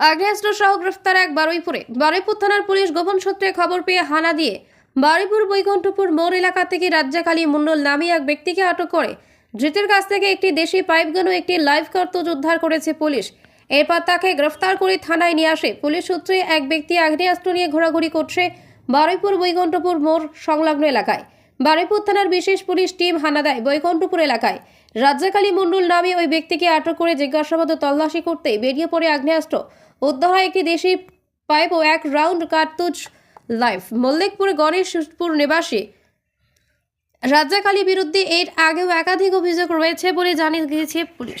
আগ্নেয়াস্ত্র সহ গ্রেফতার এক বারুইপুরে। বারুইপুর থানার পুলিশ গোপন সূত্রে খবর পেয়ে হানা দিয়ে বারুইপুর বৈকুণ্ঠপুর মোড় এলাকা থেকে রাজ্জাকালী মণ্ডল নামে এক ব্যক্তিকে আটক করে। ধৃতের কাছ থেকে একটি দেশি পাইপগান ও একটি লাইভ কার্তুজ উদ্ধার করেছে পুলিশ। এরপর তাকে গ্রেফতার করে থানায় নিয়ে আসে। পুলিশ সূত্রে এক ব্যক্তি আগ্নেয়াস্ত্র নিয়ে ঘোরাঘুরি করছে বারুইপুর বৈকুণ্ঠপুর মোড় সংলগ্ন এলাকায়। বারুইপুর থানার বিশেষ পুলিশ টিম হানা দেয় বৈকুণ্ঠপুর এলাকায়। রাজ্জাকালী মণ্ডল নামে ওই ব্যক্তিকে আটক করে জিজ্ঞাসাবাদ তল্লাশি করতে বেরিয়ে পড়ে আগ্নেয়াস্ত্র। উদ্ধার হয় একটি দেশি পাইপ ও এক রাউন্ড কার্তুজ লাইফ। মল্লিকপুর গণেশপুর নিবাসী রাজ্জাকালী বিরুদ্ধে এর আগেও একাধিক অভিযোগ রয়েছে বলে জানিয়ে গিয়েছে পুলিশ।